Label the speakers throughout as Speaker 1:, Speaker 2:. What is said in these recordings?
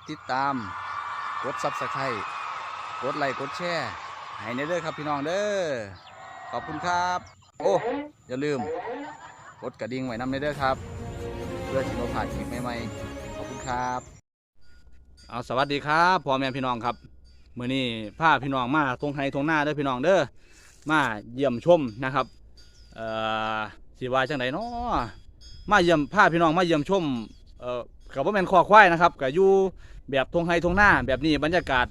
Speaker 1: ดติดตาม กดซับสไครต์กดไลค์กดแชร์ให้ในเด้อครับพี่น้องเด้อขอบคุณครับ โอ้อย่าลืม กดกระดิ่งไว้นำในเด้อครับ เพื่อที่เราผ่านคลิปใหม่ๆขอบคุณครับเอาสวัสดีครับพ่อแม่พี่น้องครับมื้อนี้พาพี่น้องมาตรงไห้ตรงหน้าเด้อพี่น้องเด้อมาเยี่ยมชมนะครับเอ่อสิว่าจังไดเนาะมาเยี่ยมพาพี่น้องมาเยี่ยมชมเอ่อกับว่าแม่นคอควายนะครับก็อยู่ แบบทงไห้ทงหน้าแบบนี้บรรยากาศ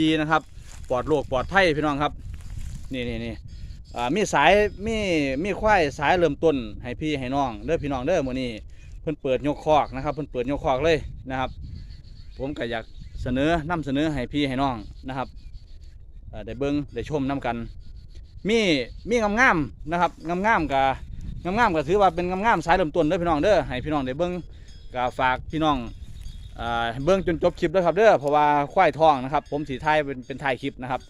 Speaker 1: ดีๆนะครับ ปลอดโรคปลอดภัยพี่น้องครับ นี่นี่นี่มีสายมีมีควายสายเริ่มต้นให้พี่ให้น้องเด้อพี่น้องเด้อมื้อนี้เพิ่นเปิดยกคอกนะครับเพิ่นเปิดยกคอกเลยนะครับ ผมก็อยากเสนอนำเสนอให้พี่ให้น้องนะครับเอ่อได้เบิ่งได้ชมนํกัน มีมีงามๆนะครับงามๆกับงามๆก็ถือว่าเป็นงามๆสายเริ่มต้นเด้อพี่น้องเด้อให้พี่น้องได้เบิ่งก็ฝากพี่น้อง เบิ่งจนจบคลิปเด้อครับเด้อเพราะว่าควายทองนะครับ ผมสีไทายเป็นเป็นถ่ายคลิปนะครับ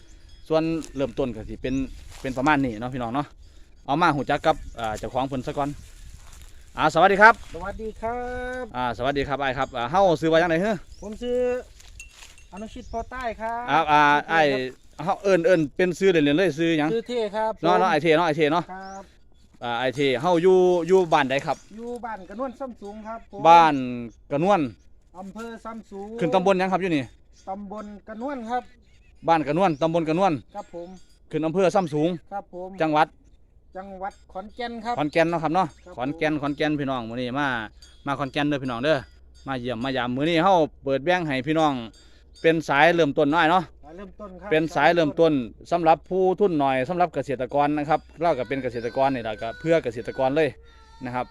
Speaker 1: ส่วนเริ่มต้นก็สิเป็นเป็นประมาณนี้เนาะพี่น้องเนาะเอามาหูจักกับอ่าเจ้าของเพิ่นซะก่อนอ่าสวัสดีครับ
Speaker 2: สวัสดีครับ
Speaker 1: อ่าสวัสดีครับไอ้ายครับอ่าเฮาซื้อว่าจังได๋เฮ้อ
Speaker 2: ผมชื่ออนุชิตพอใต้ครับ
Speaker 1: อ่าอ่าไอ้เฮาเอิ้นเอิ้นเป็นซื้อเล่นๆเลยซื้อหยัง
Speaker 2: ชื่อเท่ครับ
Speaker 1: เนาะเนาะไอเทเนาะไอเทเนาะ
Speaker 2: ครับ
Speaker 1: อ่าไอเทเฮาอยู่อยู่บ้านใดครับ
Speaker 2: อยู่บ้านกระนวนซ้ำสูงครับผม
Speaker 1: บ้านกระนวน
Speaker 2: อำเภอซ้ำสูง
Speaker 1: ขึ้นตำบลหยังครับอยู่นี่
Speaker 2: ตำบลกระนวนครับ
Speaker 1: บ้านกระนวนตำบลกระนวน
Speaker 2: ครับผม
Speaker 1: ขึ้นอำเภอซ้ำสูง
Speaker 2: ครับผม
Speaker 1: จังหวัด
Speaker 2: จังหวัดขอนแก่นครับ
Speaker 1: ขอนแก่นเนาะครับเนาะ
Speaker 2: ครับ
Speaker 1: ขอนแก่นขอนแก่นพี่น้องมื้อนี้มา มาขอนแก่นเด้อพี่น้องเด้อ มาเยี่ยมมายามมื้อนี้เฮาเปิดแบ่งให้พี่น้อง เป็นสายเริ่มต้นน้อยเนาะ
Speaker 2: สายเริ่มต้นครับ
Speaker 1: เป็นสายเริ่มต้นสำหรับผู้ทุนหน่อยสำหรับเกษตรกรนะครับเราก็เป็นเกษตรกรนี่แหละก็เพื่อเกษตรกรเลยนะครับ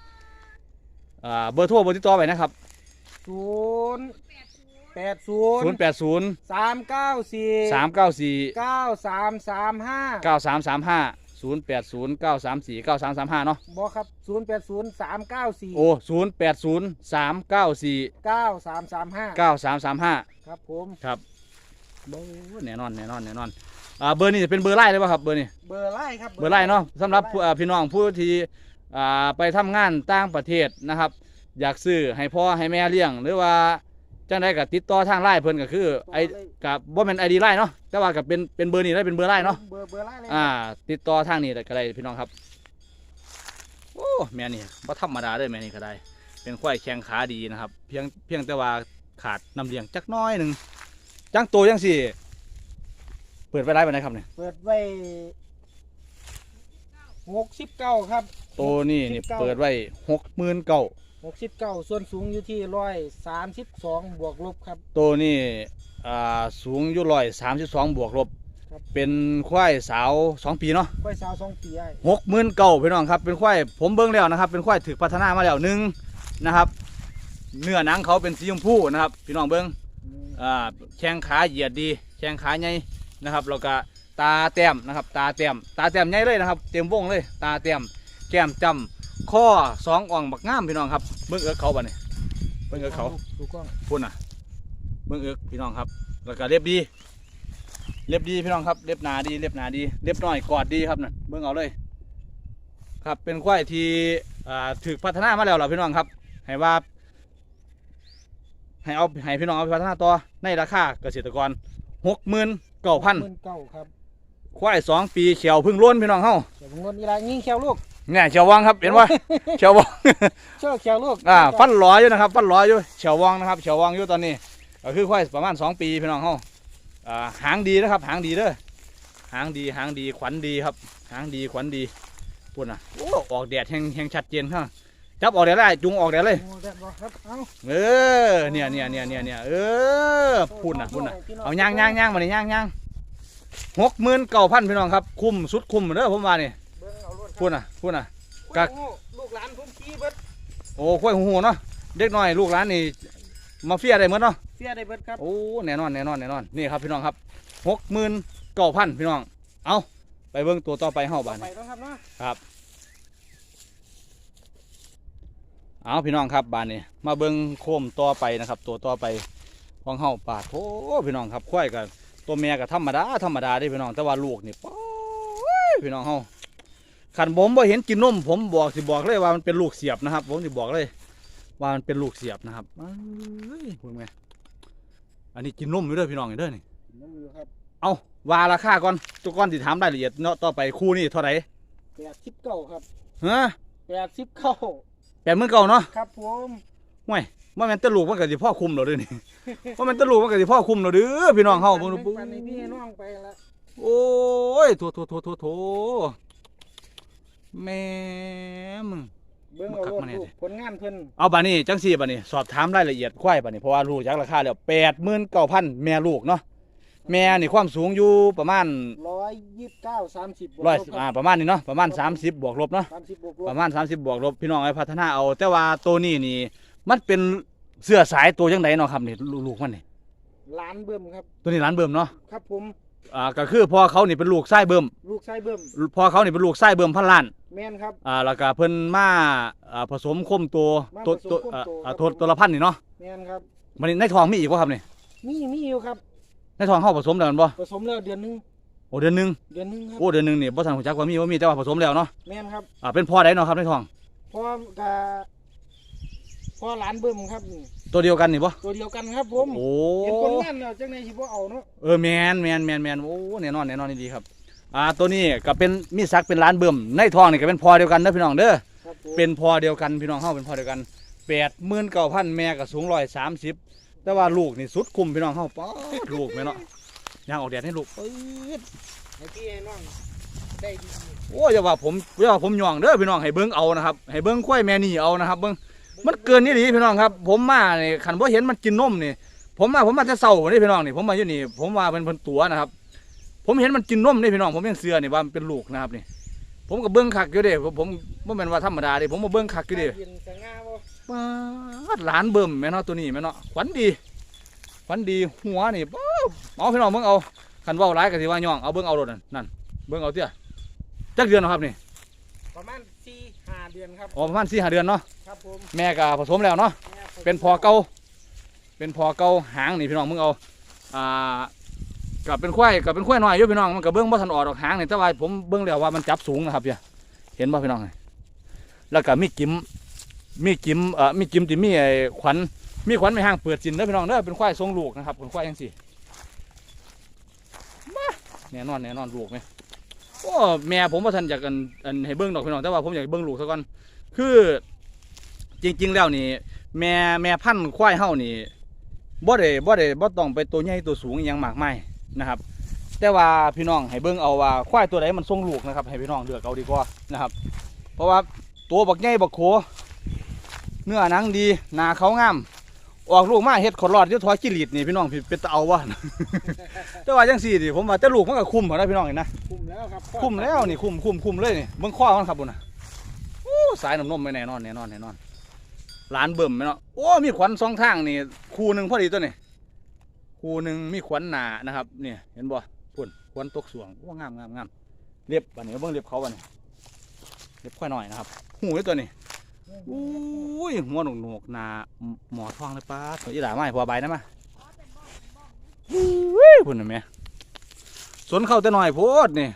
Speaker 1: อ่าเบอร์โทรเบอร์ติดต่อไว้นะครับ
Speaker 2: ศูนย์แปดศูนย์
Speaker 1: 080
Speaker 2: สามเก้าสี่
Speaker 1: 394
Speaker 2: เก้าสามสามห้า
Speaker 1: เก้าสามสามห้าศูนย์แปดศูนย์เก้าสามสี่เก้าสามสามห้าเนาะ
Speaker 2: บอกครับศูนย์แปดศูนย์สามเก้าสี่
Speaker 1: โอ้ศูนย์แปดศูนย์สามเก้าสี่
Speaker 2: เก้าสามสามห้า
Speaker 1: เก้าสามสามห้า
Speaker 2: ครับผม
Speaker 1: ครับโอ้แน่นอนแน่นอนแน่นอนอ่าเบอร์นี้จะเป็นเบอร์ไล่เลยป่ะครับเบอร์นี้
Speaker 2: เบอร์ไล่ครับ
Speaker 1: เบอร์ไล่เนาะสำหรับผู้อ่าพี่น้องผู้ที่อ่าไปทำงานต่างประเทศนะครับ อยากซื้อให้พ่อให้แม่เลี้ยง หรือว่าจังได้กับติดต่อทางไล่เพิ่นก็คือไอกับบ่แม่นไอดีไล่เนาะแต่ว่ากับเป็นเป็นเบอร์นี้ได้เป็นเบอร์ไล่เนาะ
Speaker 2: เบอร์เบอร์ไล่เลย
Speaker 1: อ่า ติดต่อทางนี้ได้ก็ได้พี่น้องครับโอ้แม่นี่บ่ธรรมดาเลยแม่นี่ก็ได้ เป็นควายแข้งขาดีนะครับ เพียงเพียงแต่ว่าขาดน้ำเลี้ยงจักหน้อยหนึ่งจังโตจังสี่ เปิดไว้ได้ปานใดครับเนี่ย
Speaker 2: เปิดไว้หกสิบเก้าครับ
Speaker 1: โตนี่นี่
Speaker 2: 69
Speaker 1: เปิดไว้หกหมื่นเก้า
Speaker 2: หกสิบเก้าส่วนสูงอยู่ที่ร้อยสามสิบสองบวกลบครับ
Speaker 1: โตนี่อ่าสูงอยู่ร้อยสามสิบสองบวกลบ
Speaker 2: ครับ
Speaker 1: เป็นควายสาวสองปีเนาะ
Speaker 2: ค่อยสาวสองปีไอ้
Speaker 1: หกหมื่นเก้าพี่น้องครับ เป็นควายผมเบิ้งแล้วนะครับ เป็นควายถึกพัฒนามาแล้วหนึ่งนะครับ เนื้อหนังเขาเป็นสีชมพูนะครับ พี่น้องเบิ้งอ่าแข้งขาเหยียดดีแข้งขาใหญ่นะครับแล้วก็ตาแต้มนะครับ ตาแต้มตาแต้มใหญ่เลยนะครับ เต็มวงเลย ตาแต้มแก้มจำ ข้อสองอ่องบักงามพี่น้องครับเบิ่งเอิกเขาบ่เนี่ยเบิ่งเอิกเขา
Speaker 2: ดูกล้อง
Speaker 1: พุ่นน่ะเบิ่งเอิกพี่น้องครับ แล้วก็เล็บดี เล็บดีพี่น้องครับ เล็บหนาดี เล็บหนาดี เล็บน้อยกอดดีครับน่ะเบิ่งเอาเลย ครับเป็นควายที่อ่าถูกพัฒนามาแล้วเหรอพี่น้องครับ ให้ว่า ให้เอาให้พี่น้องเอาไปพัฒนาต่อในราคาเกษตรกรหกหมื่นเก้าพัน
Speaker 2: หมื่นเก้าครับ
Speaker 1: ควายสองปีเขียวเพึ่งล้วนพี่น้องเฮา
Speaker 2: เดี๋ยวผมงดนี่ละยิงเขียวลูก
Speaker 1: เนี่ยเขียววังครับเห็นว่าเขียววัง
Speaker 2: เชื่อเขียวลูก
Speaker 1: อ่าฟันหลอยอยู่นะครับ ฟันหลอยอยู่เขียววังนะครับเขียววังอยู่ตอนนี้ก็คือควายประมาณสองปีพี่น้องเฮาอ่าหางดีนะครับ หางดีเด้อหางดีหางดีขวัญดีครับ หางดีขวัญดีพูดนะโอ้ออกแดดแห่งแห่งชัดเจนครับจับออกแดดได้จุงออกแดดเลย
Speaker 2: โอ้แดดบ่ครับเอา
Speaker 1: เออเนี่ยเนี่ยเนี่ยเนี่ยเนี่ยเออพูดนะพูดนะเอาย่างย่างย่างมาเลยย่างย่างหกหมื่นเก้าพันพี่น้องครับ คุ้มสุดคุ้มเด้อผมว่านี่
Speaker 2: เบิ่งเอารถ
Speaker 1: พูดนะพูดนะกั
Speaker 2: กั
Speaker 1: ก
Speaker 2: กลูกหลานผมขี่เบิด
Speaker 1: โอ้ค่อยหูเนาะเด็กน้อยลูกหลานนี่มาเฟียได้หมดเนาะ
Speaker 2: เสียได้เบิดครับ
Speaker 1: โอ้แน่นอนแน่นอนแน่นอนนี่ครับพี่น้องครับหกหมื่นเก้าพันพี่น้องเอาไปเบิ่งตัวต่อไปเฮาบ้าน
Speaker 2: ไปต้องครับเนาะ
Speaker 1: เอาพี่น้องครับบ้านนี้มาเบิ่งโคมต่อไปนะครับ ตัวต่อไปของเฮาปาดโอ้พี่น้องครับควายกับตัวแม่กับธรรมดาธรรมดาเด้พี่น้องแต่ว่าลูกนี่ป๊อยพี่น้องเฮา ขันผมบ่เห็นกินนมผมบอกสิบอกเลยว่ามันเป็นลูกเสียบนะครับ ผมสิบอกเลย ว่ามันเป็นลูกเสียบนะครับเอ้ยพูดไงอันนี้กินนมอยู่เด้อพี่น้องเด้อนี่
Speaker 2: น้ำอยู่ครับ
Speaker 1: เอาว่าราคาก่อนทุกคนสิถามรายละเอียดเนาะต่อไปคู่นี่เท่าไหร่
Speaker 2: แปดสิบเก้าครับ
Speaker 1: ฮะ
Speaker 2: แปดสิบเก้า
Speaker 1: แปดหมื่นเก่าเนาะ
Speaker 2: ครับผม
Speaker 1: ห่วยว่าแม่นแตะลูกมันก็สิพ่อคุมเหรอเด้อนี่ว่าแม่นแตะลูกมันก็สิพ่อคุมเหรอเด้อพี่น้องเฮาเบิ่งดู
Speaker 2: ปันในพี่น้องไปละ
Speaker 1: โอ้ยโถโถโถโถโถ แม่มึง
Speaker 2: เบิ้งเอา
Speaker 1: บักคัก
Speaker 2: รถ
Speaker 1: มาเนี่ย
Speaker 2: ลูกผลงานเพิ่น
Speaker 1: เอาบัดนี้จังซี่บัดนี้สอบถามรายละเอียดควายบัดนี้เพราะว่ารู้จักราคาแล้ว89,000แม่ลูกเนาะแม่นี่ความสูงอยู่ประมาณ
Speaker 2: ร้อยยี่สิบเก้าสามสิบ
Speaker 1: ร้อยอ่าประมาณนี้เนาะประมาณ30บวกลบเนาะ
Speaker 2: สามสิบบวกลบ
Speaker 1: ประมาณ30บวกลบพี่น้องไอ้พัฒนาเอา แต่ว่าตัวนี้นี่ มันเป็นเสื้อสายตัวจังไดเนาะครับนี่ลูกๆมันนี่
Speaker 2: ล้านเบิ่มครับ
Speaker 1: ตัวนี้ร้านเบิ่มเนาะ
Speaker 2: ครับผม
Speaker 1: อ่าก็คือพ่อเขานี่เป็นลูกไส้เบิ่ม
Speaker 2: ลูกชายเบิ่ม
Speaker 1: พ่อเขานี่เป็นลูกไส้เบิ่มพันล้าน
Speaker 2: แม่นครับ
Speaker 1: อ่าแล้วก็เพิ่นมาอ่าผสมคมตัว
Speaker 2: มา
Speaker 1: ตัว
Speaker 2: ผสม
Speaker 1: ตัว
Speaker 2: คม
Speaker 1: อ่า
Speaker 2: ตัว
Speaker 1: อ่า
Speaker 2: ครับ
Speaker 1: ตัว
Speaker 2: ผม
Speaker 1: ตัวละพันนี่เนาะ
Speaker 2: แม่นครับ
Speaker 1: มันนี่ในท้องมีอีกบ่ครับนี่
Speaker 2: มีมีอยู่ครับ
Speaker 1: ในท้องเฮาผสมแล้วแม่นบ่
Speaker 2: ผสมแล้วเดือนหนึง
Speaker 1: โอ้เดือนหนึง
Speaker 2: เดือนหนึงครับ
Speaker 1: โอ้เดือนหนึงนี่บ่ทันรู้จักว่ามีบ่มีแต่ว่าผสมแล้วเนาะ
Speaker 2: แม่นครับ
Speaker 1: อ่าเป็นพ่อใดเนาะครับในท้อง
Speaker 2: พ่อกะพ่อหลานเบิ่มครับนี่
Speaker 1: ตัวเดียวกันนี่บ่
Speaker 2: ตัวเดียวกันครับผม
Speaker 1: โอ้
Speaker 2: เห็นผลงานแล้วจังได๋สิบ่เอาเนาะ
Speaker 1: เออแม่นแม่นแม่นแม่นโอ้แน่นอนแน่นอนนี่ดีครับ อ่าตัวนี้ก็เป็นมีศักดิ์เป็นร้านเบิ่มในท้องนี่ก็เป็นพ่อเดียวกันเด้อพี่น้องเด้อ
Speaker 2: ครับผม
Speaker 1: เป็นพ่อเดียวกันพี่น้องเฮาเป็นพ่อเดียวกัน89,000แม่ก็สูง130แต่ว่าลูกนี่สุดคุมพี่น้องเฮาป๊าดลูกแม่เนาะย่างออกแดดให้ลูกปื๊ด
Speaker 2: ให้พี่ให้น้องได้ดี
Speaker 1: โอ้ยอย่าว่าผมอย่าว่าผมย่องเด้อพี่น้องให้เบิ่งเอานะครับให้เบิ่งควายแม่นี่เอานะครับเบิ่งมันเกินนี่ดีพี่น้องครับ ผมมานี่คันบ่เห็นมันกินนมนี่ ผมมาผมมาจะเศร้านี่พี่น้องนี่ผมมาอยู่นี่ ผมว่าเป็นเพิ่นตัวนะครับ ผมเห็นมันกินนมนี่พี่น้องผมยังเสือนี่ว่ามันเป็นลูกนะครับนี่ผมก็เบิ่งคักอยู่เด้ผมผมบ่แม่นว่าธรรมดาเด้ผมมาเบิ่งคักอยู่เด้
Speaker 2: เย็นสง่าบ่
Speaker 1: ป๊าดหลานเบิ่มแม่เนาะตัวนี้แม่เนาะขวัญดีขวัญดีหัวนี่ป๊าบเอาพี่น้องเบิ่งเอาคันเว้าหลายก็สิว่าย่องเอาเบิ่งเอาโลดนั่นนั่นเบิ่งเอาเตี้ยจักเดือนเนาะครับนี่
Speaker 2: ประมาณ4 5เดือนครับ
Speaker 1: อ๋อประมาณ4-5เดือนเนาะ
Speaker 2: ครับผม
Speaker 1: แม่ก็ผสมแล้วเนาะ
Speaker 2: แม่ผม
Speaker 1: เป็นพอเก่าเป็นพอเก่าหางนี่พี่น้องมึงเอาอ่า กับเป็นควายกับเป็นควายน้อยอยู่พี่น้องมันกับเบื้องบ่ทันออกดอกหางนี่แต่ว่าผมเบื้องแล้วว่ามันจับสูงนะครับเพี่เห็นบ่พี่น้องแล้วก็มีกิมมีกิมเอ่อมีกิมที่มีไอ้ขวัญมีขวัญไม่ห่างเปิดจินเด้อพี่น้องเด้อเป็นควายทรงลูกนะครับเป็นควายจังซี่มาแน่นอนแน่นอนลูกไหมโอ้แม่ผมว่าทันอยากอันอันให้เบิ้งดอกพี่น้องแต่ว่าผมอยากเบิ้งลูกซะก่อนคือ จริง ๆ แล้วนี่ แม่แม่พันธุ์ควายเฮานี่บ่ได้บ่ได้บ่ต้องไปตัวใหญ่ตัวสูงอหยังมากมาย นะครับ แต่ว่าพี่น้องให้เบิ่งเอาว่าควายตัวใดมันทรงลูกนะครับให้พี่น้องเลือกเอาดีกว่านะครับ เพราะว่าตัวบักใหญ่บักโขเนื้อหนังดีหน้าเขางามออกลูกมาเฮ็ดขอดรอดอยู่ทอยกิริตนี่พี่น้องพี่เป็นตาเอาวะแต่ว่าจังซี่นี่ผมว่าแต่ลูกมันก็คุ้มหั้นนะพี่น้องเห็นนะ
Speaker 2: คุมแล้วครับ
Speaker 1: คุ้มแล้วนี่คุ้มคุ้มคุ้มเลยนี่เบิ่งข้อมันครับบุญนะโอ้สายน้ำนมไม่แน่นอนแน่นอนแน่นอนร้านเบิ่มไหมเนาะโอ้มีขวัญสองทางนี่คู่หนึ่งพอดีตัวนี่ คู่หนึ่งมีขวัญหนานะครับเนี่ยเห็นบ่พุ่นขวัญตกสวงโอ้งามงามงามเรียบบันนี้เบิ่งเรียบเขาบันนี้เรียบค่อยหน่อยนะครับ หูไอ้ตัวนี้อุ้ยหัวหนกหนกๆหนาหมอทองเลยป้าดตัวอีหลาไม่พอใบนะมาอุ้ยพุ่นเห็นไหมสวนเข้าแต่หน่อยโพดนี่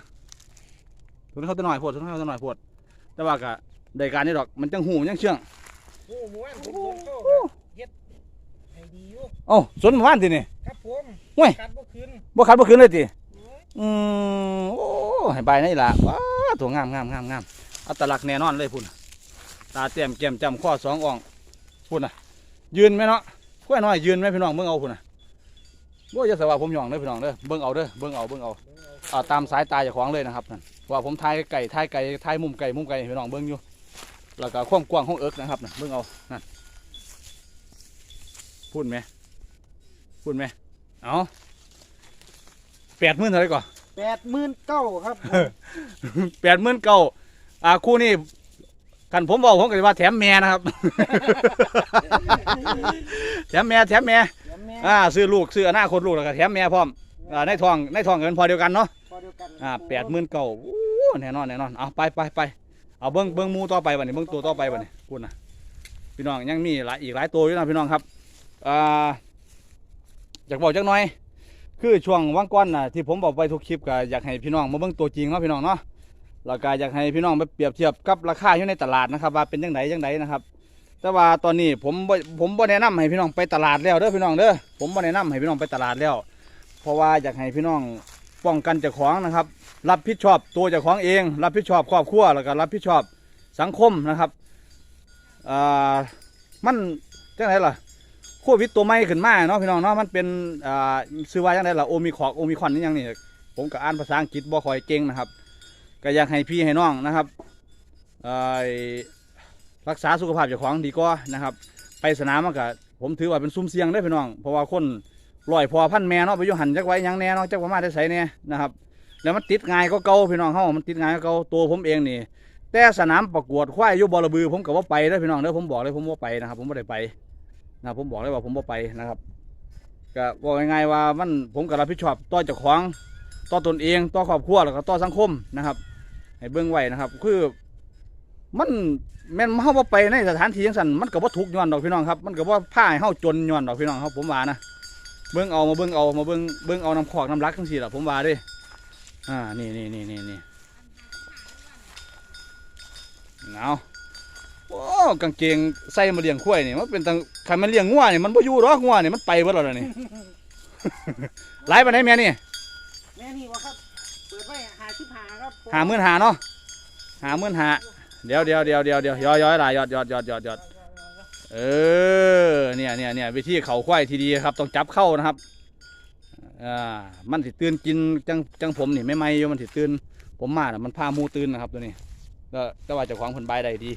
Speaker 1: ตัวนี้เขาตัวหน่อยโพดตัวนี้เขาตัวหน่อยโพดแต่ว่าก็ได้การนี่ดอกมันจังหูมันจังเชื่อง
Speaker 2: โอ้หมู่บ้านผมคนโตครับเฮ็ดให้ดีอยู่
Speaker 1: เอ้าสวนหมู่บ้านทีนี่
Speaker 2: ครับผม
Speaker 1: โอ้ย
Speaker 2: กัดบ่คืน
Speaker 1: บ่ขาดบ่คืนเลยที
Speaker 2: โอ้ย
Speaker 1: อืมโอ้ให้ใบนี่ล่ะว้าตัวงามงามงามงามอัตลักษณ์แน่นอนเลยพุ่นน่ะตาเต็มแก้มจำข้อสองอ่องพุ่นน่ะ ยืนไหมเนาะกล้วยน้อยยืนไหมพี่น้องเบิ่งเอาพุ่นน่ะบ่จะสว่าผมหยองเด้อพี่น้องเด้อเบิ่งเอาเด้อเบิ่งเอาเบิ่งเอาอ่าตามสายตาเจ้าของเลยนะครับนั่นว่าผมถ่ายไก่ถ่ายไก่ถ่ายมุมไก่มุมไก่ให้พี่น้องเบิ่งอยู่แล้วก็ความกว้างของเอิกนะครับน่ะเบิ่งเอานั่นพูดไหม พูดไหมเอาแปดหมื่นเท่าไหร่ก่อน
Speaker 2: แปดหมื่นเก้าครับผม
Speaker 1: แปดหมื่นเก้าอ่าคู่นี้กันผมบอกผมก็จะว่าแถมแม่นะครับ แถมแม่แถมแม่
Speaker 2: เดี๋ยวแม่
Speaker 1: อ่าซื้อลูกซื้ออนาคตลูกแล้วก็แถมแม่พร้อมอ่าในทองในทองเงินพอเดียวกันเนาะ
Speaker 2: พอเดียวกัน
Speaker 1: อ่าแปดหมื่นเก้าแน่นอนแน่นอนเอาไปไปไปเอาเบิ้งเบิ้งหมูต่อไปบัดนี้เบิ้งตัวต่อไปบัดนี้พูดนะพี่น้องยังมีหลายอีกหลายตัวอยู่นะพี่น้องครับอ่า อยากบอกจักหน่อย คือช่วงว่างก้อนน่ะที่ผมบอกไปทุกคลิปก็อยากให้พี่น้องมาเบิ้งตัวจริงเนาะพี่น้องเนาะแล้วก็อยากให้พี่น้องไปเปรียบเทียบกับราคาอยู่ในตลาดนะครับว่าเป็นยังไงยังไงนะครับ แต่ว่าตอนนี้ผมบ่ผมบ่แนะนำให้พี่น้องไปตลาดแล้วเด้อพี่น้องเด้อผมบ่แนะนำให้พี่น้องไปตลาดแล้ว เพราะว่าอยากให้พี่น้องป้องกันเจ้าของนะครับ รับผิดชอบตัวเจ้าของเอง รับผิดชอบครอบครัวแล้วก็รับผิดชอบสังคมนะครับอ่ามันจังไดล่ะ ควิดตัวใหม่ขึ้นมาเนาะพี่น้องเนาะมันเป็นอ่าชื่อว่าจังไดล่ะโอมิคอกโอมิคอนนี่ยังนี่ผมก็อ่านภาษาอังกฤษบ่ค่อยเก่งนะครับก็อยากให้พี่ให้น้องนะครับอ่อรักษาสุขภาพเจ้าของดีกว่านะครับ ไปสนามมันก็ผมถือว่าเป็นซุ่มเสี่ยงได้พี่น้อง เพราะว่าคนลอยพอพันแม่เนาะไปยู่หันจักไว้ยังแน่เนาะจักว่ามาได้ใส่เนี่ยนะครับ แล้วมันติดง่ายก็เก่าพี่น้องเฮามันติดง่ายก็เก่าตัวผมเองนี่แต่สนามประกวดควายยู่บอรบือ ผมก็บ่ไปเด้พี่น้องเด้อผมบอกเลยผมบ่าไปนะครับ ผมบ่ได้ไป นะผมบอกเลยว่าผมบ่ไปนะครับก็บอกง่ายๆว่ามันผมก็รับผิดชอบต่อเจ้าของต่อตนเองต่อครอบครัวแล้วก็ต่อสังคมนะครับให้เบิ่งไว้นะครับ คือมันแม่นเฮาบ่ไปในสถานที่จังซั่นมันก็บ่ทุกข์ย้อนดอกพี่น้องครับมันก็บ่พาให้เฮาจนย้อนดอกพี่น้องครับผมว่านะเบิ่งเอามาเบิ่งเอามาเบิ่งเบิ่งเอาน้ำขอกน้ำรักจังซี่ล่ะผมว่าด้อ่านี่นี่นี่นี่นี่เอา โอ้กางเกงใส่มาเลี้ยงควายนี่มันเป็นตังคันมันเลี้ยงงัวนี่มันบ่อยู่ดอกงัวนี่มันไปเบิดแล้วล่ะนี่ หลายปานใดแม่นี่
Speaker 2: แม่นี่วะครับ เปิดไว้หาชิบหาครับ
Speaker 1: หาหมื่นหาเนาะหาหมื่นหาเดี๋ยวเดี๋ยวเดี๋ยวเดี๋ยวเดี๋ยวย้อยย้อยหลายยอดยอดยอดยอดยอดเออเนี่ยเนี่ยเนี่ยวิธีเขาควายทีดีครับ ต้องจับเข้านะครับอ่ามันสิตื่นกินจังจังผมนี่ไม่ไม่อยู่มันสิตื่นผมมาน่ะมันพาหมูตื่นนะครับตัวนี้ก็แต่ว่าเจ้าของผลบายได้ดี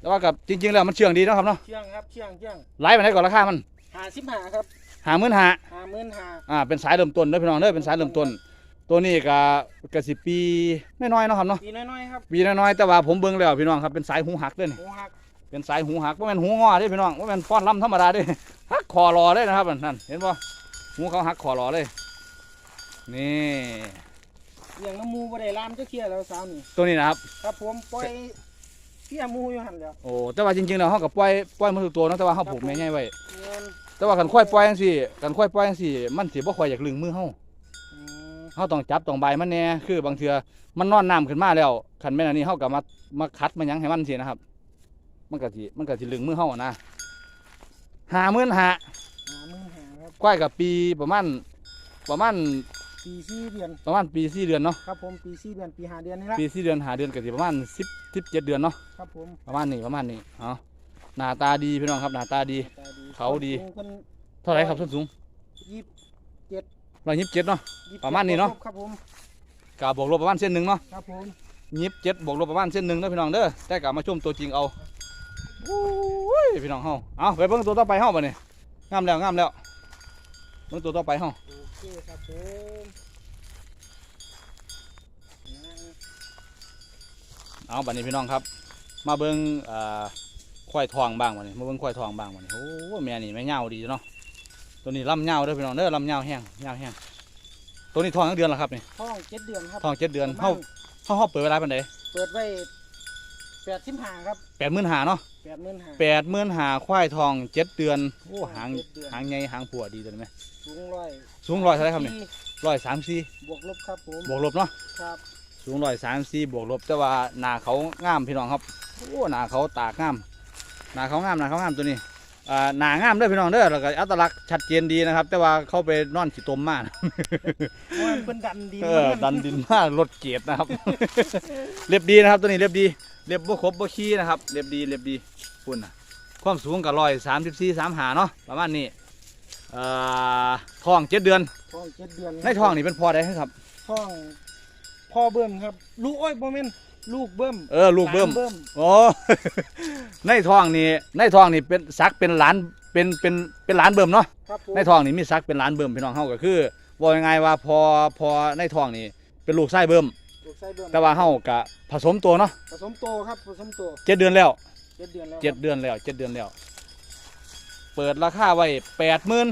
Speaker 1: แต่ว่ากับจริงๆแล้วมันเชื่องดีเนาะครับเนาะ
Speaker 2: เชียงครับเชียงเชียง
Speaker 1: ไล่ไปไหนก่อนราคามัน
Speaker 2: หาชิบหาครับ
Speaker 1: หาหมื่นหา
Speaker 2: หาหมื่นหา
Speaker 1: อ่าเป็นสายเริ่มต้นเด้อพี่น้องเด้อเป็นสายเริ่มต้น ตัวนี้ก็กสิปีน้อยๆเนาะครับเนาะ
Speaker 2: ปีน้อยๆครับ
Speaker 1: ปีน้อยๆแต่ว่าผมเบิ่งแล้วพี่น้องครับเป็นสายหูหักเด้อนี่
Speaker 2: หูหัก
Speaker 1: เป็นสายหูหักว่าเป็นหูงอเด้พี่น้องว่าเป็นฟ้อนลำธรรมดาเด้หักคอรอเลยนะครับนั่นเห็นป่หูเขาหักคอรอเลย นี่
Speaker 2: เลี้ยงน้ำมูบ่ได้ลามเจ้าเคียแล้วสาวนี่
Speaker 1: ตัวนี้นะครับ
Speaker 2: ครับผมปล่อย เคียมูอยู่หันแล้ว
Speaker 1: โอ้แต่ว่าจริงๆแล้วเขากับปล่อยปล่อยมาทุกตัวเนาะแต่ว่าเขาผูกแม่ใหญ่ไว้
Speaker 2: เงิน
Speaker 1: แต่ว่ากันค่อยปล่อยจังซี่กันค่อยปล่อยจังซี่มันสิบ่ค่อยอยากลึงมือเฮา
Speaker 2: อืม
Speaker 1: เฮาต้องจับต้องใบายมันแน่คือบางเทื่อมันนอนน้ำขึ้นมาแล้วคันแม่นอันนี้เฮาก็มามาคัดมาหยังให้มันสินะครับ มันก็สิมันก็สิลึงมือเฮาอะนะห้าหมื่นห้า
Speaker 2: หาหมื่นหาครับ
Speaker 1: ควายกับปีประมาณประมาณ
Speaker 2: ปีสี่เดือน
Speaker 1: ประมาณปีสี่เดือนเนาะ
Speaker 2: ครับผมปีสี่เดือนปีห้าเดือนนี่ละ
Speaker 1: ปีสี่เดือนหาเดือนก็สิประมาณสิบสิบเจ็ดเดือนเนาะ
Speaker 2: ครับผม
Speaker 1: ประมาณนี้ประมาณนี้เอาหน้าตาดีพี่น้องครับหน้าตาดี
Speaker 2: ตาดี
Speaker 1: เขาดี
Speaker 2: คน
Speaker 1: เท่าไหรครับส้นสูง
Speaker 2: ยี่สิบ
Speaker 1: ร้อยยี่สิบเจ็ดเนาะ
Speaker 2: ยี่สิบ
Speaker 1: ประมาณนี้เนาะ
Speaker 2: ครับผม
Speaker 1: กาบวกลบประมาณเส้นหนึ่งเนาะ
Speaker 2: ครับผม
Speaker 1: ยี่สิบเจ็ดบวกลบประมาณเส้นหนึ่งเด้อพี่น้องเด้อแต่กลับมาชมตัวจริงเอาโอ้ยพี่น้องเฮาเอาไปเบิ่งตัวต่อไปเฮาบ่เนี่ยงามแล้วงามแล้วเบิ่งตัวต่อไปเฮา
Speaker 2: โอ เคครับผม
Speaker 1: เอาบัดนี้พี่น้องครับ มาเบิ่งอ่าควายทองบ้างบัดนี้มาเบิ่งควายทองบ้างบัดนี้โอ้แม่นี่แม่เหงาดีเนาะตัวนี้ลำเหงาเด้อพี่น้องเด้อลำเหงาแห้งเหงาแห้งตัวนี้ทองทั้งเดือนแล้วครับนี่
Speaker 2: ท้องเจ็ดเดือนครับ
Speaker 1: ทองเจ็ดเดือน
Speaker 2: ประมณ
Speaker 1: เฮาเฮาเฮาเปิดเวลาปานใด
Speaker 2: เปิดไว้ แปดสิบห้าครับ
Speaker 1: แปดหมื่นหาเนาะ
Speaker 2: แปดหมื่นห้า
Speaker 1: แปดหมื่นหาควายทองเจ็ดเดือนโอ้หาง
Speaker 2: เจ็ดเดือน
Speaker 1: หางใหญ่หางผัวดีตัวนี้ไหม
Speaker 2: สูงร้อย
Speaker 1: สูงร้อยเท่าไหรครับนี่ร้อยสามสี่
Speaker 2: บวกลบครับผม
Speaker 1: บวกลบเนาะ
Speaker 2: ครับ
Speaker 1: สูงร้อยสามสี่บวกลบแต่ว่าหน้าเขางามพี่น้องครับโอ้หน้าเขาตากงามหน้าเขางามหน้าเขางามตัวนี้อ่า หน้างามเด้อพี่น้องเด้อแล้วก็อัตลักษณ์ชัดเจนดีนะครับ แต่ว่าเขาไปนอนขี้ตมมาก
Speaker 2: เพราะว่ามันเป็นดันดิน
Speaker 1: เออดันดินมากรถเกียรนะครับ เรียบดีนะครับตัวนี้เรียบดีเรียบบ่ครบบ่ขี้นะครับ เรียบดีเรียบดีพุ่นนะความสูงกับร้อยสามสิบสี่สามหาเนาะประมาณนี้เอ่อท้องเจ็ดเดือน
Speaker 2: ท้องเจ็ดเดือน
Speaker 1: ในท้องนี่เป็นพอได้ครับ
Speaker 2: ท้องพ่อเบิ้มครับลูกโอ้ยโมเมน ลูกเบิ้ม
Speaker 1: เออลูกเบิ้ม
Speaker 2: หลานเบิ้ม
Speaker 1: โอ้ในท้องนี่ในท้องนี่เป็นซักเป็นหลานเป็นเป็นเป็นหลานเบิ่มเนาะ
Speaker 2: ครับผม
Speaker 1: ในท้องนี่มีซักเป็นหลานเบิ่มพี่น้องเฮาก็คือว่ายังไงว่าพอพอในท้องนี่เป็นลูกไส้เบิ่ม
Speaker 2: ลูกไส้เบิ้ม
Speaker 1: แต่ว่าเฮาก็ผสมตัวเนาะ
Speaker 2: ผสมโตครับผสมโต
Speaker 1: เจ็ดเดือนแล้ว
Speaker 2: เจ็ดเดือนแล้ว
Speaker 1: เจ็ดเดือนแล้วเจ็ดเดือนแล้ว เปิดราคาไว้แปดหมื่น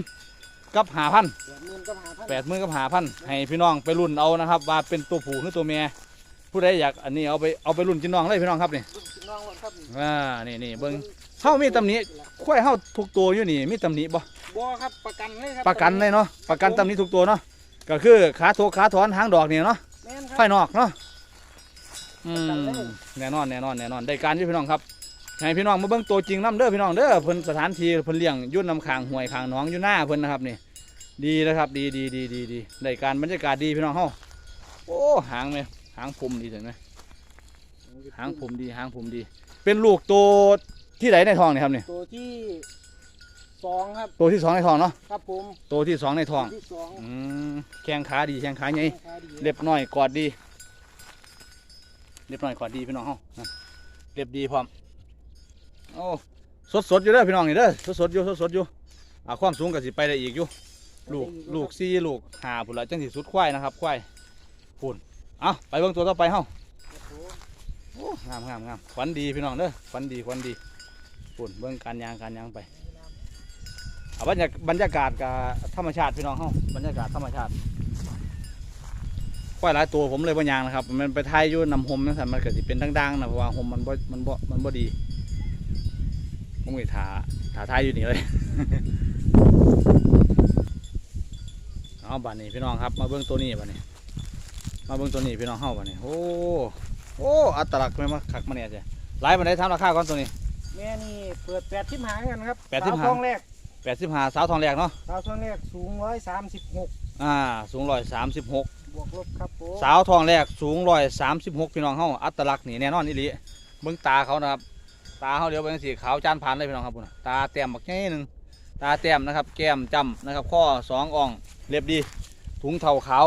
Speaker 1: กับหาพัน
Speaker 2: แปดหมื่นก็หาพัน
Speaker 1: แปดหมื่นกับหาพันให้พี่น้องไปรุ่นเอานะครับ ว่าเป็นตัวผู้หรือตัวเมีย ผู้ใดอยากอันนี้เอาไปเอาไปรุ่นกินน้องเลยพี่น้องครับนี่
Speaker 2: ลูกพี่น้องครับ
Speaker 1: อ่านี่นี่เบิ้งเฮามีตำหนิควายเฮาทุกตัวอยู่นี่มีตำหนิบ่
Speaker 2: บัวครับประกันเลยครับ
Speaker 1: ประกันเลยเนาะประกันตำหนิทุกตัวเนาะก็คือขาโทขาถอนหางดอกนี่เนาะ
Speaker 2: แม่นค
Speaker 1: ไฟ
Speaker 2: รับ
Speaker 1: นอกเนาะอื
Speaker 2: ประกัน
Speaker 1: ม
Speaker 2: เลย
Speaker 1: แน่นอนแน่นอนแน่นอนได้การอยู่พี่น้องครับให้พี่น้องมาเบิ่งตัวจริงนํเด้อพี่น้องเด้อเพิ่นสถานที่เพิ่นเลี้ยงอยุ่นำคางห้วยคางหนองอยู่หน้าเพิ่นนะครับนี่ดีนะครับดีดีดีดีดีได้การบรรยากาศดีพี่น้องเฮาโอ้หางไหม หางผมดีเห็นไหมหางผมดีหางผมดี เป็นลูกตัวที่ไหนในท้องนี่ครับนี่
Speaker 2: ตัวที่สองครับ
Speaker 1: ตัวที่สองในท้องเนาะ
Speaker 2: ครับผม
Speaker 1: ตัวที่สองในท้อง
Speaker 2: ตัวที่สอง
Speaker 1: อืมแข้งขาดีแข้งขาใหญ่
Speaker 2: ราคาดี
Speaker 1: เล็บน้อยกอดดีเล็บน้อยกอดดีพี่น้องเฮานะเล็บดีพร้อมโอ้สดสดๆอยู่เด้อพี่น้องนี่เด้อสดสดๆอยู่สดสดๆอยู่อ่าความสูงก็สิไปได้อีกอยู่ลูกลูกซี่ลูกหาผุนละจังสิสุดควายนะครับควายพุ่น เอาไปเบิ่งตัวต่อไปเฮาโอ้งามงามงามขวัญดีพี่น้องเด้อขวัญดีขวัญดีพุ่นเบิ่งการยางการยางไปเอาบรรยากบรรยากาศกับธรรมชาติพี่น้องเฮ้าบรรยากาศธรรมชาติควายหลายตัวผมเลยบ่ยางนะครับ มันไปไทยยู่นำหมนั่นสันมันเก็สิเป็นดังๆนะเพราะว่าหมมันบ่มันบ่มันบ่ดีผมก็ถาถาไทยอยู่นี่เลยเอาบัดนี้พี่น้องครับ มาเบิ่งตัวนี้บัดนี้ มาเบิ่งตัวนี้พี่น้องเฮาบัดนี้โอ้โอ้อัตลักษณ์แม่นมาคักมาเนี่ยจ้ะหลายบันไดทำราคาก่อนตัวนี้
Speaker 2: แม่นี่เปิดแปดทิมหากันครับ
Speaker 1: แปดทิมหา
Speaker 2: สาวทองแรก
Speaker 1: 85สาวทองแรกเนาะ
Speaker 2: สาวทองแรกสูงร้อยสามสิบหก
Speaker 1: อ่าสูง136
Speaker 2: บวกลบครับผม
Speaker 1: สาวทองแรกสูง136พี่น้องเฮาอัตลักษณ์นี่แน่นอนอีหลีเบิ่งตาเขานะครับตาเขาเดี๋ยวเป็นสีขาวจานผ่านเลยพี่น้องครับพุ่นน่ะตาแต้มบักแง่หนึงตาแต้มนะครับ แก้มจำนะครับ ข้อสองอ่องเรียบดี ถุงเทาขาว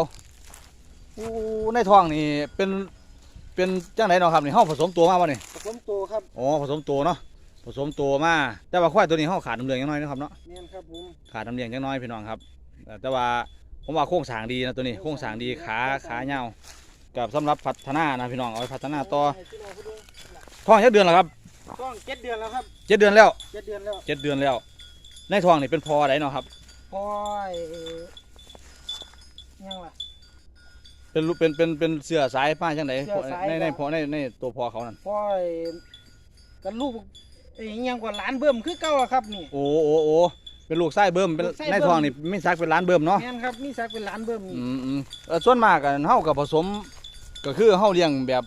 Speaker 1: อู้ในท้องนี่เป็นเป็นจังไหนเนาะครับนี่เฮาผสมตัวมาบ่นี่
Speaker 2: ผสมโตครับ
Speaker 1: อ๋อผสมตัวเนาะผสมตัวมาแต่ว่าควายตัวนี้เขาขาดน้ำเหลืองยังน้อยนะครับเนาะ
Speaker 2: แม่นครับผม
Speaker 1: ขาดน้ำเหลืองยังน้อยพี่น้องครับ แต่แต่ว่าผมว่าโค้งสร้างดีนะตัวนี้โค้งสร้างดีขาขาเงาวกับสำหรับพัฒนานะพี่น้องเอาไปพัฒนาต่อ
Speaker 2: ให้พี่น้องเขาดู
Speaker 1: ท้องเจ็ดเดือนแล้วครับ
Speaker 2: ช่องเจ็ดเดือนแล้วครับ
Speaker 1: เจ็ดเดือนแล้ว
Speaker 2: เจ็ดเดือนแล้ว
Speaker 1: เจ็ดเดือนแล้ว ในท้องนี่เป็นพอไดเนาะครับ
Speaker 2: พอไอ้ยังล่ะ
Speaker 1: เป็นลูกเป็นเป็นเป็นเสือสายป้าจังได
Speaker 2: เสื้อสาย
Speaker 1: ในใน
Speaker 2: ก็
Speaker 1: พอในในตัวพอเขานั่น
Speaker 2: พอไอ้กันลูกไอ้ยังกว่าหลานเบิ่มคือเก่าอะครับนี่
Speaker 1: โอ้โอ้โอ้เป็นลูกไส้เบิ่มเป็น
Speaker 2: ลูกไส้
Speaker 1: ใน
Speaker 2: เบิ่ม
Speaker 1: ท้องนี่ไม่ซักเป็นล้านเบิ่มเนาะ
Speaker 2: แม่นครับนี่สักเป็นหลานเบิ่มนี่
Speaker 1: อืมอืมเอ่อส่วนมากกันเฮากับผสมก็คือเฮาเลี้ยงแบบ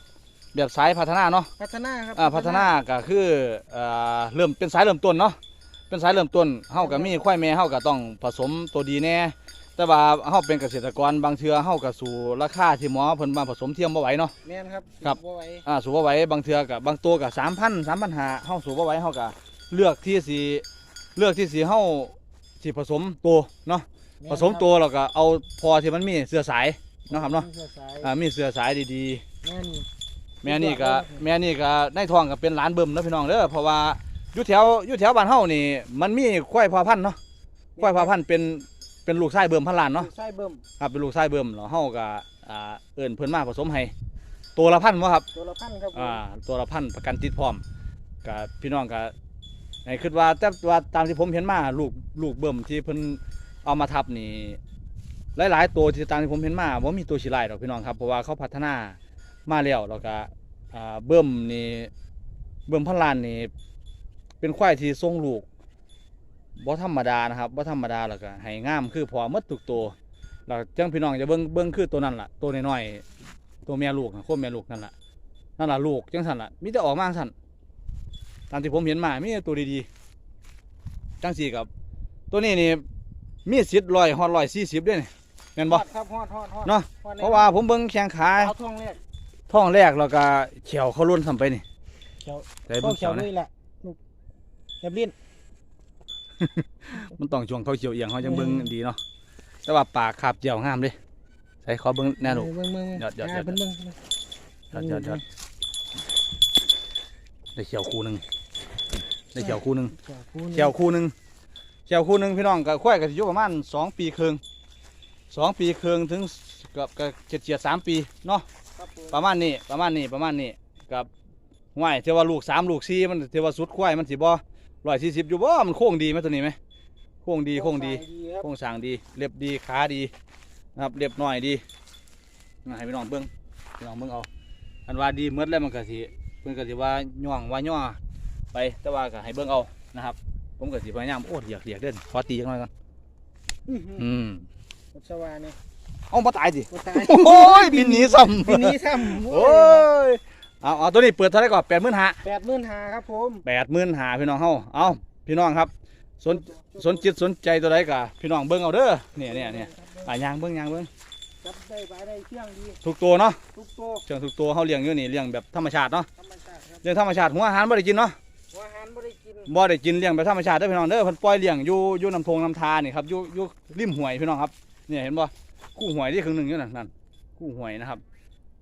Speaker 1: แบบสายพัฒนาเนาะ
Speaker 2: พัฒนาครับ
Speaker 1: อ่าพัฒนาก็คือเอ่อเริ่มเป็นสายเริ่มต้นเนาะเป็นสายเริ่มต้นเฮาก็มีควายแม่เฮาก็ต้องผสมตัวดีแน่ แต่ว่าเฮาเป็นเกษตรกรบางเทื่อเฮาก็สู่ราคาที่หมอเพิ่นมาผสมเทียมบ่ไหวเนาะ
Speaker 2: แม่นครับ
Speaker 1: ครับ
Speaker 2: บ่ไหว
Speaker 1: อ่าสู่บ่ไหวบางเทื่อก็บางตัวก็3,000 3,500เฮาสู่บ่ไหวเฮาก็เลือกที่สิเลือกที่สิเฮาสิผสมตัวเนาะ
Speaker 2: แน
Speaker 1: ผสมตัวแล้วก็เอาพอที่มันมีเสื้อสายเนาะครับเนาะ
Speaker 2: สื้อสาย
Speaker 1: อ่ามีเสื้อสายดี
Speaker 2: แม่น
Speaker 1: ๆแม่นี่ก็แม่นี่ก็ในท้องก็เป็นหลานเบิ่มเนาะพี่น้องเด้อเพราะว่าอยู่แถวอยู่แถวบ้านเฮานี่ มันมีควายพอพันธุ์เนาะควายพอพันธุ์เป็น เป็นลูกชายเบิ่มพันล้านเนาะ
Speaker 2: ใส่เบิ่ม
Speaker 1: ครับเป็นลูกชายเบิ่มแล้วเฮาก็อ่าเอิ้นเพิ่นมาผสมให้ตัวละพันบ่ครับ
Speaker 2: ตัวละพันครับผม
Speaker 1: อ่าตัวละพันประกันติดพร้อมก็พี่น้องก็ให้คิดว่าแต่ว่าตามที่ผมเห็นมาลูกลูกเบิ่มที่เพิ่นเอามาทับนี่หลายๆตัวที่ตามที่ผมเห็นมาบ่มีตัวชิลายดอกพี่น้องครับเพราะว่าเขาพัฒนามาแล้วแล้วก็อ่าเบิ่มนี่เบิ่มพันล้านนี่เป็นควายที่ทรงลูก บ่ธรรมดานะครับบ่ธรรมดาแล้วก็ให้งามคือพอหมดทุกตัวแล้วจังพี่น้องจะเบิ่งเบิ่งคือตัวนั้นล่ะ ตัวน้อยๆตัวแม่ลูกนะโคมแม่ลูกนั่นล่ะนั่นล่ะลูกจังสันล่ะมีแต่ออกมาจังสันตามที่ผมเห็นมามีแต่ตัวดีๆจังสี่กับตัวนี้นี่มีสิทธิ์ลอยฮอดลอยสี่สิบด้วยนี่แม่นบ่
Speaker 2: ฮอดครับฮอดฮอดฮอด
Speaker 1: เนาะ
Speaker 2: ฮอดแน่
Speaker 1: เพราะว่าผมเบิ่งแข้งขา
Speaker 2: เอาทองแรก
Speaker 1: ท้องแรกแล้วก็เขียวเขาล้นทำไปนี่
Speaker 2: เขียว
Speaker 1: ใส่
Speaker 2: ต้
Speaker 1: เบิ่
Speaker 2: อง
Speaker 1: ง
Speaker 2: เขี
Speaker 1: เขี
Speaker 2: ย
Speaker 1: ยวว
Speaker 2: เล
Speaker 1: นะ
Speaker 2: ยแหละลูกแคบลิ้น
Speaker 1: มันต้องช่วงเขาเขียวเอียงเขาจังเบิ่งดีเนาะแต่ว่าปากคาบเจียวงามเด้ใส่ขอเบิ่งแน่ลูก
Speaker 2: เบิ่งเบิ่ง
Speaker 1: ยอดยอดา
Speaker 2: ย
Speaker 1: อด
Speaker 2: เบิ่งเบิ่ง
Speaker 1: ยอดยอดยอดได้เขียวคู่หนึงได้เขียวคู่หนึง
Speaker 2: เขียวคูณ
Speaker 1: แก้วคู่หนึ่งแก้วคู่หนึ่งพี่น้องกับควายก็สิอยู่ประมาณสองปีครึ่งสองปีครึ่งถึงเกับกับเฉียดเฉียดสามปีเนาะ
Speaker 2: ครับผม
Speaker 1: ประมาณนี้ประมาณนี้ประมาณนี้กับห่วยเทว่าลูกสามลูกสี่มันเทว่าสุดควายมันสิบ่ ร้อยสี่สิบอยู่บ่มันโค้งดีไหมตัวนี้ไหมโค้งดีโค้งดี
Speaker 2: ครับ
Speaker 1: โค้งสร้างดีเรียบดีขาดีนะครับเรียบน้อยดีนะให้พี่น้องเบิ่งพี่น้องเบิ่งเอาอันว่าดีเมื่อแล้วมันก็สิเพิ่นก็สิว่าย่องว่าย่อไปแต่ว่าก็ให้เบิ่งเอานะครับ ผมก็สิพยายามโอ้เรียกเรียกเด่นขอตีจังหน่อยก่อน
Speaker 2: อื้อหือ
Speaker 1: อืม
Speaker 2: สว่างเนี่ย
Speaker 1: เอามาตายสิ
Speaker 2: บ่ตาย
Speaker 1: โอ้ยบินหนีซ้ำ
Speaker 2: ปีนี้ซ้ำ
Speaker 1: โอ้ย เอาเอาตัวนี้เปิดเท่าไหร่ก่อนแปดหมื่นห้า
Speaker 2: แปดหมื่นหาครับผม
Speaker 1: แปดหมื่นห้าพี่น้องเฮาเอาพี่น้องครับสนสนจิตสนใจตัวใดกะพี่น้องเบิ่งเอาเด้อเนี่ยเนี่ยเนี่ยอะยางเบิ่งยางเบิ่ง
Speaker 2: จับได้ไปได้เที่ยงดี
Speaker 1: ทุกตัวเนาะ
Speaker 2: ทุกตัว
Speaker 1: เชิงทุกตัวเฮาเลี้ยงอยู่นี่เลี้ยงแบบธรรมชาติเนาะ
Speaker 2: ธรรมชาติครับ
Speaker 1: เลี้ยงธรรมชาติหัวอาหารบ่ได้กินเนาะ
Speaker 2: หัวอาหารไม่ได้กิน
Speaker 1: บ่ได้กินเลี้ยงแบบธรรมชาติเด้อพี่น้องเด้อเพิ่นปล่อยเลี้ยงอยู่อยู่น้ำทงน้ำทานี่ครับอยู่อยู่ริมห้วยพี่น้องครับเนี่ยเห็นบ่กู้ห้วยที่ครึ่งหนึงอยู่นั่นนั่นกู้ห้วยนะครับ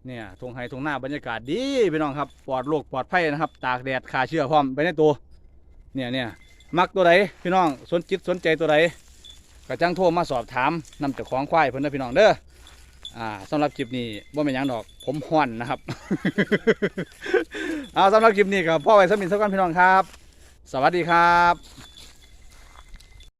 Speaker 1: เนี่ยทงไห้ทงหน้าบรรยากาศดีพี่น้องครับปลอดโรคปลอดภัยนะครับ ตากแดดฆ่าเชื้อพร้อมไปในตัวเนี่ยเนี่ยมักตัวใดพี่น้องสนจิตสนใจตัวใดก็จังโทรมาสอบถามนำเจากของควายเพิ่นเด้อพี่น้องเด้ออ่าสำหรับคลิปนี้บ่แม่นยังดอก ผมฮ้อนนะครับเอาสำหรับคลิปนี้ก็พ่อไว้สมินสักกันพี่น้องครับ สวัสดีครับ